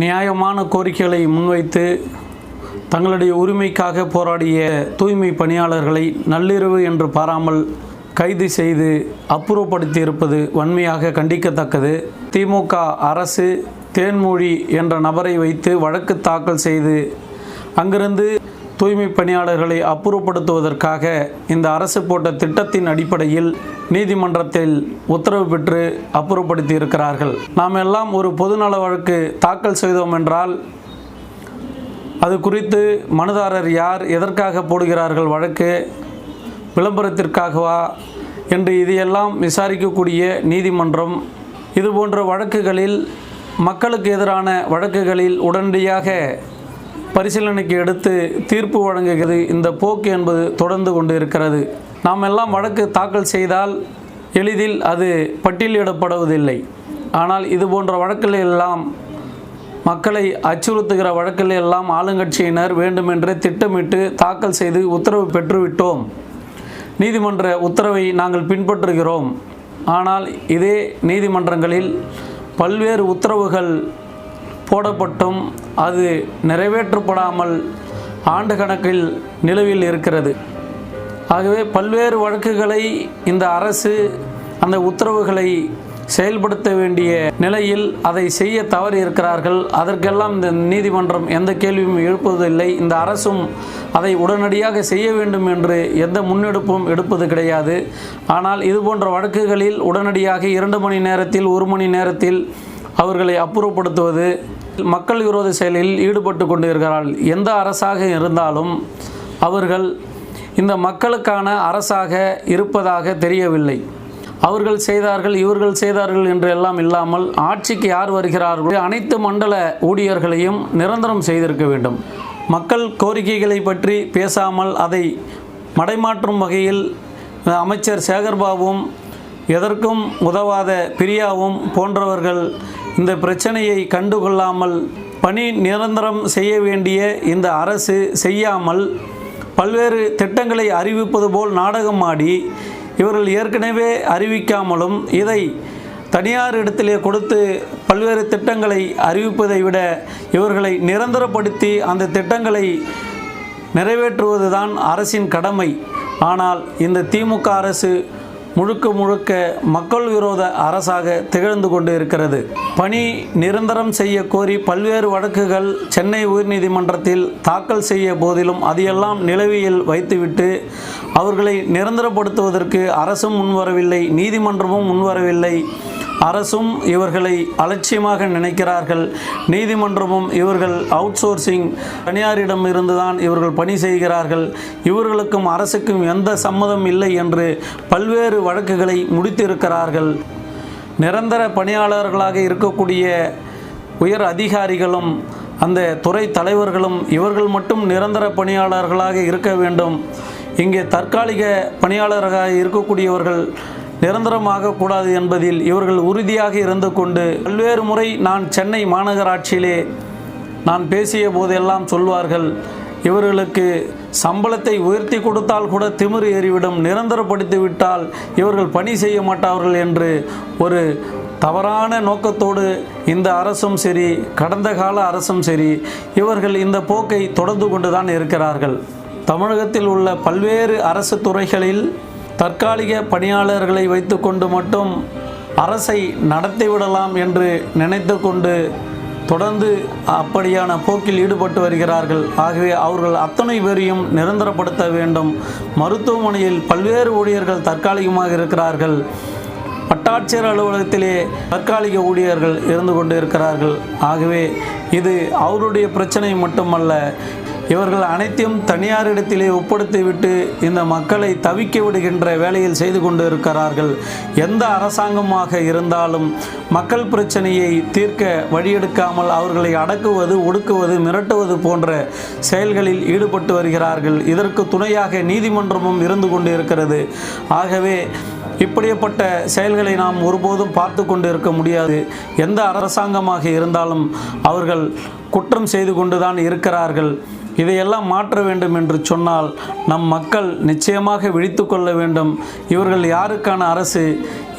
நியாயமான கோரிக்கைகளை முன்வைத்து தங்களுடைய உரிமைக்காக போராடிய தூய்மை பணியாளர்களை நள்ளிரவு என்று பாராமல் கைது செய்து அப்புறப்படுத்தி இருப்பது வன்மையாக கண்டிக்கத்தக்கது. திமுக அரசு தேன்மொழி என்ற நபரை வைத்து வழக்கு தாக்கல் செய்து அங்கிருந்து தூய்மை பணியாளர்களை அப்புறப்படுத்துவதற்காக இந்த அரசு போட்ட திட்டத்தின் அடிப்படையில் நீதிமன்றத்தில் உத்தரவு பெற்று அப்புறப்படுத்தி இருக்கிறார்கள் நாம் எல்லாம் ஒரு பொதுநல வழக்கு தாக்கல் செய்தோம் என்றால் அது குறித்து மனுதாரர் யார் எதற்காக போடுகிறார்கள் வழக்கு விளம்பரத்திற்காகவா என்று இதையெல்லாம் விசாரிக்கக்கூடிய நீதிமன்றம் இதுபோன்ற வழக்குகளில் மக்களுக்கு எதிரான வழக்குகளில் உடனடியாக பரிசீலனைக்கு எடுத்து தீர்ப்பு வழங்குகிறது. இந்த போக்கு என்பது தொடர்ந்து கொண்டு இருக்கிறது நாம் எல்லாம் வழக்கு தாக்கல் செய்தால் எளிதில் அது பட்டியலிடப்படுவதில்லை. ஆனால் இது போன்ற வழக்குகள் எல்லாம் மக்களை அச்சுறுத்துகிற வழக்கில் எல்லாம் ஆளுங்கட்சியினர் வேண்டுமென்றே திட்டமிட்டு தாக்கல் செய்து உத்தரவு பெற்றுவிட்டோம். நீதிமன்ற உத்தரவை நாங்கள் பின்பற்றுகிறோம். ஆனால் இதே நீதிமன்றங்களில் பல்வேறு உத்தரவுகள் போடப்பட்டும். அது நிறைவேற்றப்படாமல் ஆண்டு கணக்கில் நிலுவையில் இருக்கிறது. ஆகவே பல்வேறு வழக்குகளை இந்த அரசு அந்த உத்தரவுகளை செயல்படுத்த வேண்டிய நிலையில் அதை செய்ய தவறி இருக்கிறார்கள். அதற்கெல்லாம் இந்த நீதிமன்றம் எந்த கேள்வியும் எழுப்பதில்லை. இந்த அரசும் அதை உடனடியாக செய்ய வேண்டும் என்று எந்த முன்னெடுப்பும் எடுப்பது கிடையாது. ஆனால் இது போன்ற வழக்குகளில் உடனடியாக இரண்டு மணி நேரத்தில் ஒரு மணி நேரத்தில் அவர்களை அப்புறப்படுத்துவது மக்கள் விரோத செயலில் ஈடுபட்டு கொண்டு இருக்கிறார்கள் எந்த அரசாக இருந்தாலும் அவர்கள் இந்த மக்களுக்கான அரசாக இருப்பதாக தெரியவில்லை. அவர்கள் செய்தார்கள் இவர்கள் செய்தார்கள் என்று எல்லாம் இல்லாமல் ஆட்சிக்கு யார் வருகிறார்களோ அனைத்து மண்டல ஊழியர்களையும் நிரந்தரம் செய்திருக்க வேண்டும். மக்கள் கோரிக்கைகளை பற்றி பேசாமல் அதை மடைமாற்றும் வகையில் அமைச்சர் சேகர்பாபுவும் எதற்கும் உதவாத பிரியாவும் போன்றவர்கள் இந்த பிரச்சனையை கண்டுகொள்ளாமல் பணி நிரந்தரம் செய்ய வேண்டிய இந்த அரசு செய்யாமல் பல்வேறு திட்டங்களை அறிவிப்பது போல் நாடகம் ஆடி இவர்கள் ஏற்கனவே அறிவிக்காமலும் இதை தனியார் இடத்திலே கொடுத்து பல்வேறு திட்டங்களை அறிவிப்பதை விட இவர்களை நிரந்தரப்படுத்தி அந்த திட்டங்களை நிறைவேற்றுவதுதான் அரசின் கடமை. ஆனால் இந்த திமுக அரசு முழுக்க முழுக்க மக்கள் விரோத அரசாக திகழ்ந்து கொண்டு இருக்கிறது. பணி நிரந்தரம் செய்ய கோரி பல்வேறு வழக்குகள் சென்னை உயர்நீதிமன்றத்தில் தாக்கல் செய்ய போதிலும் அதையெல்லாம் நிலவியில் வைத்துவிட்டு அவர்களை நிரந்தரப்படுத்துவதற்கு அரசும் முன்வரவில்லை நீதிமன்றமும் முன்வரவில்லை. அரசும் இவர்களை அலட்சியமாக நினைக்கிறார்கள். நீதிமன்றமும் இவர்கள் அவுட் சோர்சிங் தனியாரிடம் இருந்துதான் இவர்கள் பணி செய்கிறார்கள். இவர்களுக்கும் அரசுக்கும் எந்த சம்மதம் இல்லை என்று பல்வேறு வழக்குகளை முடித்திருக்கிறார்கள். நிரந்தர பணியாளர்களாக இருக்கக்கூடிய உயர் அதிகாரிகளும் அந்த துறை தலைவர்களும் இவர்கள் மட்டும் நிரந்தர பணியாளர்களாக இருக்க வேண்டும். இங்கே தற்காலிக பணியாளர்களாக இருக்கக்கூடியவர்கள் நிரந்தரமாக கூடாது என்பதில் இவர்கள் உறுதியாக இருந்து கொண்டு பல்வேறு முறை நான் சென்னை மாநகராட்சியிலே நான் பேசிய போதெல்லாம் சொல்வார்கள் இவர்களுக்கு சம்பளத்தை உயர்த்தி கொடுத்தால் கூட திமிரு ஏறிவிடும் நிரந்தரப்படுத்தி விட்டால் இவர்கள் பணி செய்ய மாட்டார்கள் என்று ஒரு தவறான நோக்கத்தோடு இந்த அரசும் சரி கடந்த கால அரசும் சரி இவர்கள் இந்த போக்கை தொடர்ந்து கொண்டு தான் இருக்கிறார்கள். தமிழகத்தில் உள்ள பல்வேறு அரசு துறைகளில் தற்காலிக பணியாளர்களை வைத்துக்கொண்டு மட்டும் அரசை நடத்திவிடலாம் என்று நினைத்து கொண்டு தொடர்ந்து அப்படியான போக்கில் ஈடுபட்டு வருகிறார்கள். ஆகவே அவர்கள் அத்தனை பேரையும் நிரந்தரப்படுத்த வேண்டும். மருத்துவமனையில் பல்வேறு ஊழியர்கள் தற்காலிகமாக இருக்கிறார்கள். வட்டாட்சியர் அலுவலகத்திலே தற்காலிக ஊழியர்கள் இருந்து கொண்டு இருக்கிறார்கள். ஆகவே இது அவருடைய பிரச்சனை மட்டுமல்ல இவர்கள் அனைத்தையும் தனியாரிடத்திலே ஒப்படைத்துவிட்டு இந்த மக்களை தவிக்க விடுகின்ற வேலையில் செய்து கொண்டு இருக்கிறார்கள். எந்த அரசாங்கமாக இருந்தாலும் மக்கள் பிரச்சனையை தீர்க்க வழியெடுக்காமல் அவர்களை அடக்குவது ஒடுக்குவது மிரட்டுவது போன்ற செயல்களில் ஈடுபட்டு வருகிறார்கள். இதற்கு துணையாக நீதிமன்றமும் இருந்து கொண்டு இருக்கிறது ஆகவே இப்படிப்பட்ட செயல்களை நாம் ஒருபோதும் பார்த்து கொண்டு இருக்க முடியாது. எந்த அரசாங்கமாக இருந்தாலும் அவர்கள் குற்றம் செய்து கொண்டுதான் இருக்கிறார்கள். இதையெல்லாம் மாற்ற வேண்டும் என்று சொன்னால் நம் மக்கள் நிச்சயமாக விழித்து கொள்ள வேண்டும். இவர்கள் யாருக்கான அரசு?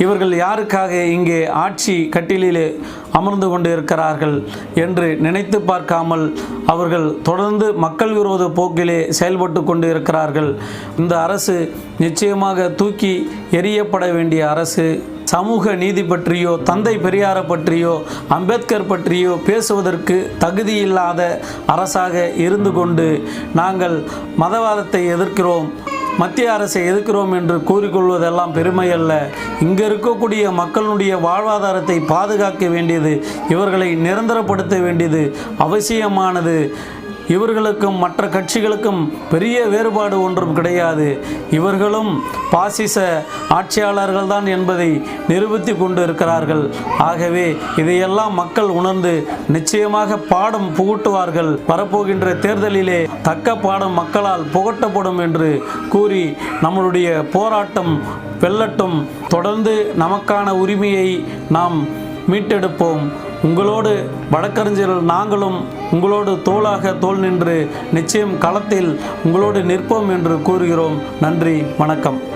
இவர்கள் யாருக்காக இங்கே ஆட்சி கட்டிலிலே அமர்ந்து கொண்டு இருக்கிறார்கள் என்று நினைத்து பார்க்காமல் அவர்கள் தொடர்ந்து மக்கள் விரோத போக்கிலே செயல்பட்டு கொண்டு இருக்கிறார்கள் இந்த அரசு நிச்சயமாக தூக்கி எரியப்பட வேண்டிய அரசு. சமூக நீதி பற்றியோ தந்தை பெரியாரை பற்றியோ அம்பேத்கர் பற்றியோ பேசுவதற்கு தகுதியில்லாத அரசாக இருந்து கொண்டு நாங்கள் மதவாதத்தை எதிர்க்கிறோம் மத்திய அரசை எதிர்க்கிறோம் என்று கூறிக்கொள்வதெல்லாம் பெருமை அல்ல இங்கே இருக்கக்கூடிய மக்களுடைய வாழ்வாதாரத்தை பாதுகாக்க வேண்டியது இவர்களை நிரந்தரப்படுத்த வேண்டியது அவசியமானது. இவர்களுக்கும் மற்ற கட்சிகளுக்கும் பெரிய வேறுபாடு ஒன்றும் கிடையாது. இவர்களும் பாசிச ஆட்சியாளர்கள் தான் என்பதை நிரூபித்து கொண்டு இருக்கிறார்கள் ஆகவே இதையெல்லாம் மக்கள் உணர்ந்து நிச்சயமாக பாடம் புகட்டுவார்கள். வரப்போகின்ற தேர்தலிலே தக்க பாடம் மக்களால் புகட்டப்படும் என்று கூறி நம்மளுடைய போராட்டம் வெல்லட்டும். தொடர்ந்து நமக்கான உரிமையை நாம் மீட்டெடுப்போம். உங்களோடு வழக்கறிஞர்கள் நாங்களும் உங்களோடு தோளாக தோல் நின்று நிச்சயம் களத்தில் உங்களோடு நிற்போம் என்று கூறுகிறோம். நன்றி வணக்கம்.